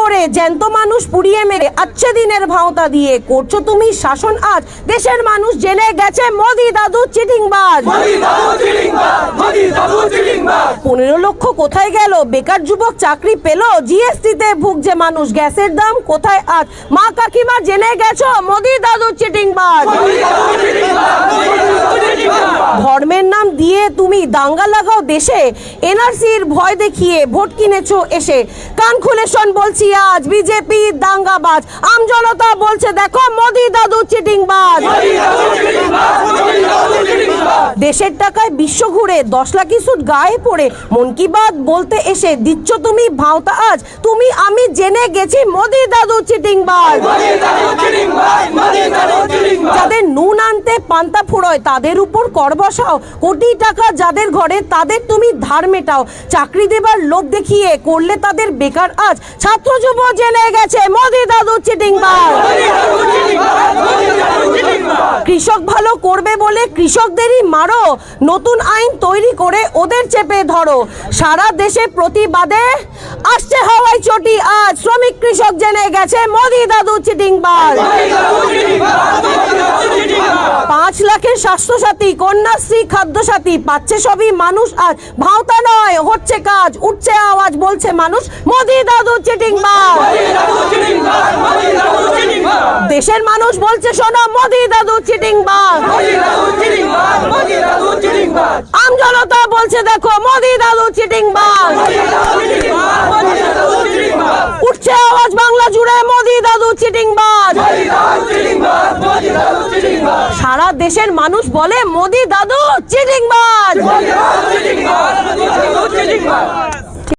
করে জ্যান্ত মানুষ পুড়িয়ে মেরে আচ্ছে দিনের ভাওতা দিয়ে করছ তুমি শাসন আজ। দেশের মানুষ জেনে গেছে মোদি দাদু চিটিংবাজ। পনেরো লক্ষ কোথায় গেল? বেকার যুবক চাকরি পেল? জিএসটি তে ভুগছে মানুষ। গ্যাসের দাম কোথায় আজ? মা কাকিমা জেনে গেছো? মোদি দাদু চিটিংবাজ। তুমি দাঙ্গা লাগাও দেশে। এনআরসির ভয় দেখিয়ে ভোট কিনেছ এসে। কান খুলে শোন বলছি আজ, বিজেপি দাঙ্গাবাজ। আমজনতা বলছে, দেখো মোদি দাদু চিটিংবাজ। দেশের টাকায় বিশ্ব ঘুরে দশ লাখ সুট গায়ে পড়ে মন কি বাত বলতে এসে দিচ্ছ তুমি ভাওতা আজ? তুমি আমি জেনে গেছি মোদি দাদু চিটিংবাজ যাদের নুন আনতে পান্তা ফুরোয়, তাদের উপর কর বসাও কোটি টাকা যাদের ঘরে, তাদের তুমি ধার মেটাও। চাকরি দেবার লোভ দেখিয়ে করলে তাদের বেকার আজ। ছাত্র যুব জেনে গেছে মোদি দাদু চিটিংবাজ কৃষক ভালো করবে বলে কৃষকদেরই মারো। নতুন আইন তৈরি করে ওদের চেপে ধরো। সারা দেশে প্রতিবাদে আসছে হাওয়াই চটি। আজ শ্রমিক কৃষক জেনে গেছে, মোদি দাদু চিটিংবাজ পাঁচ লাখের স্বাস্থ্যসাথী, কন্যাশ্রী, খাদ্যসাথী, পাচ্ছে সবই মানুষ আজ। ভাওতা নয়, হচ্ছে কাজ, উঠছে আওয়াজ, বলছে মানুষ, মোদি দাদু চিটিংবাজ দেশের মানুষ বলছে শোনো মোদি দাদু চিটিংবাজ আম জনতা বলছে দেখো মোদি দাদু চিটিং উঠছে আওয়াজ বাংলা জুড়ে মোদি দাদু চিটিং সারা দেশের মানুষ বলে মোদি দাদু চিটিংবাজ